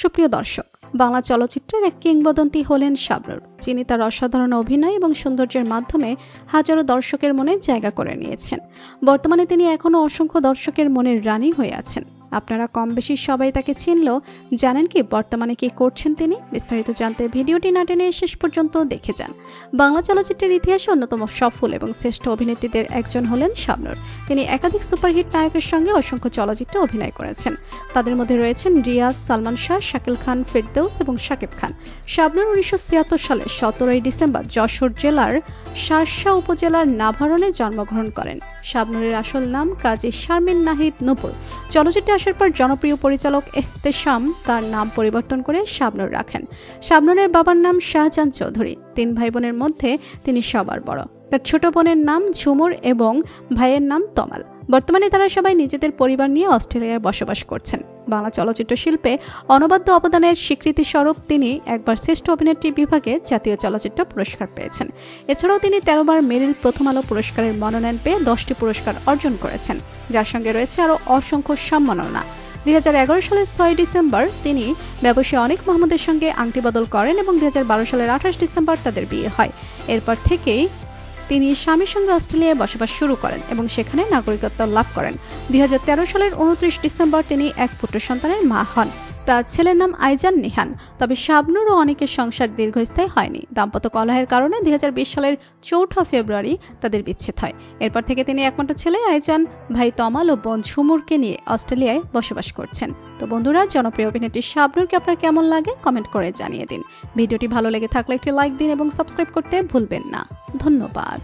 সুপ্রিয় দর্শক, বাংলা চলচ্চিত্রের এক কিংবদন্তি হলেন সাবরুর যিনি তার অসাধারণ অভিনয় এবং সৌন্দর্যের মাধ্যমে হাজারো দর্শকের মনে জায়গা করে নিয়েছেন। বর্তমানে তিনি এখনও অসংখ্য দর্শকের মনের রানী হয়ে আছেন। আপনারা কম বেশি সবাই তাকে চিনলেও জানেন কি বর্তমানে কি করছেন তিনি? বিস্তারিত জানতে ভিডিওটি না টেনে শেষ পর্যন্ত দেখে যান। বাংলা চলচ্চিত্রের ইতিহাসে অন্যতম সফল এবং শ্রেষ্ঠ অভিনেত্রীদের একজন হলেন শাবনুর। তিনি একাধিক সুপারহিট নায়কের সঙ্গে অসংখ্য চলচ্চিত্রে অভিনয় করেছেন। তাদের মধ্যে রয়েছেন রিয়াজ, সালমান শাহ, শাকিল খান, ফেরদৌস এবং শাকিব খান। শাবনুর উনিশশো সালের সতেরোই ডিসেম্বর যশোর জেলার শার্শা উপজেলার নাভারণে জন্মগ্রহণ করেন। শাবনুরের আসল নাম কাজী শারমিন নাহিদ নুপুর। চলচ্চিত্রে আসার পর জনপ্রিয় পরিচালক এহতেশাম তার নাম পরিবর্তন করে শাবনুর রাখেন। শাবনুরের বাবার নাম শাহজাহান চৌধুরী। তিন ভাই বোনের মধ্যে তিনি সবার বড়। তার ছোট বোনের নাম ঝুমুর এবং ভাইয়ের নাম তমাল। বর্তমানে তারা সবাই নিজেদের পরিবার নিয়ে অস্ট্রেলিয়ায় বসবাস করছেন। বাংলা চলচ্চিত্র শিল্পে অনবদ্য অবদানের স্বীকৃতি স্বরূপ তিনি একবার শ্রেষ্ঠ অভিনেত্রী বিভাগে জাতীয় চলচ্চিত্র পুরস্কার পেয়েছেন। এছাড়াও তিনি তেরোবার মেরিল প্রথম আলো পুরস্কারের মনোনয়ন পেয়ে দশটি পুরস্কার অর্জন করেছেন। যার সঙ্গে রয়েছে আরও অসংখ্য সম্মাননা। দুই হাজার এগারো সালের ছয় ডিসেম্বর তিনি ব্যবসায়ী অনেক মোহাম্মদের সঙ্গে আংটি বদল করেন এবং দুই হাজার বারো সালের আঠাশ ডিসেম্বর তাদের বিয়ে হয়। এরপর থেকেই তিনি স্বামীর সঙ্গে অস্ট্রেলিয়ায় বসবাস শুরু করেন এবং সেখানে নাগরিকত্ব লাভ করেন। দুই হাজার তেরো সালের উনত্রিশ ডিসেম্বর তিনি এক পুত্র সন্তানের মা হন। তার ছেলের নাম আইজান নিহান। তবে শাবনুর ও অনেকের সংসার দীর্ঘস্থায়ী হয়নি। দাম্পত্য কলহের কারণে দুই হাজার বিশ সালের চৌঠা ফেব্রুয়ারি তাদের বিচ্ছেদ হয়। এরপর থেকে তিনি একমাত্র ছেলে আইজান, ভাই তমাল ও বোন ঝুমুরকে নিয়ে অস্ট্রেলিয়ায় বসবাস করছেন। তো বন্ধুরা, জনপ্রিয় অভিনেত্রী শাবনুরকে আপনার কেমন লাগে কমেন্ট করে জানিয়ে দিন। ভিডিওটি ভালো লেগে থাকলে একটি লাইক দিন এবং সাবস্ক্রাইব করতে ভুলবেন না। ধন্যবাদ।